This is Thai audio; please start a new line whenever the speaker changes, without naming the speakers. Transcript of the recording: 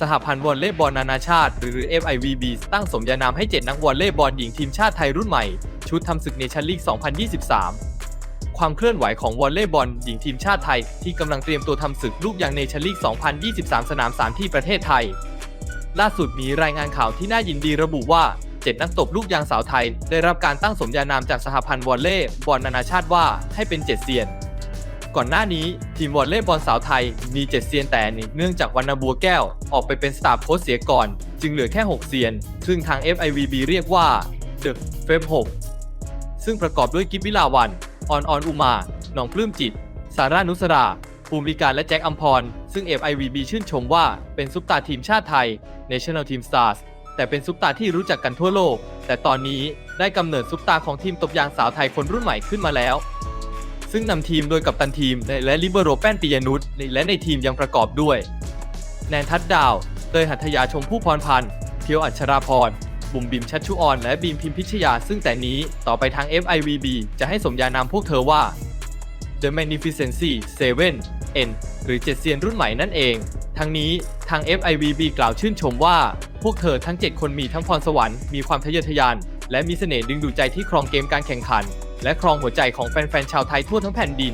สหพันธ์วอลเลย์บอลนานาชาติ หรือ FIVB ตั้งสมญานามให้ 7 นักวอลเลย์บอลหญิงทีมชาติไทยรุ่นใหม่ ชุดทำศึกเนชั่นลีก 2023 ความเคลื่อนไหวของวอลเลย์บอลหญิงทีมชาติไทย ที่กำลังเตรียมตัวทำศึกลูกยางเนชั่นลีก 2023 สนาม3ที่ประเทศไทย ล่าสุดมีรายงานข่าวที่น่ายินดีระบุว่า 7 นักตบลูกยางสาวไทย ได้รับการตั้งสมญานามจากสหพันธ์วอลเลย์บอลนานาชาติว่าให้เป็น 7 เซียน ก่อนหน้านี้ทีมวอลเลย์บอลสาวไทยมี 7 เซียนแต่เนื่องจากวรรณบัวแก้ว ออกไปเป็นสตาร์โค้ชเสียก่อน จึงเหลือแค่ 6 เซียน ซึ่งทาง FIVB เรียกว่า The f e b 6ซึ่งประกอบด้วยกิฟวิลาวันออนออนอุมาหนองปลื้มจิต สารานุสราภูมิการและแจ็คอัมพร ซึ่ง FIVB ชื่นชมว่าเป็นซุปตาทีมชาติไทย National Team Stars แต่เป็นซุปตาที่รู้จักกันทั่วโลก แต่ตอนนี้ได้กำเนิดซุปตาของทีมตบยางสาวไทยคนรุ่นใหม่ขึ้นมาแล้ว ซึ่งนำทีมโดยกัปตันทีมและลิเบโรแป้นปิยนุชและในทีมยังประกอบด้วย แนนทัดดาวเตยหัตถยาชมผู้พรพันธ์เพียวอัชราพร บุ๋มบิมชัชชุออน และบีมพิมพิชยา ซึ่งแต่นี้ต่อไปทาง FIVB จะให้สมญานามพวกเธอว่า The Magnificency 7 N หรือเจ็ดเซียนรุ่นใหม่นั่นเอง ทั้งนี้ทาง FIVB กล่าวชื่นชมว่า พวกเธอทั้ง 7 คนมีทั้งพรสวรรค์ มีความทะเยอทะยาน และมีเสน่ห์ดึงดูดใจที่ครองเกมการแข่งขัน และครองหัวใจของแฟนๆชาวไทยทั่วทั้งแผ่นดิน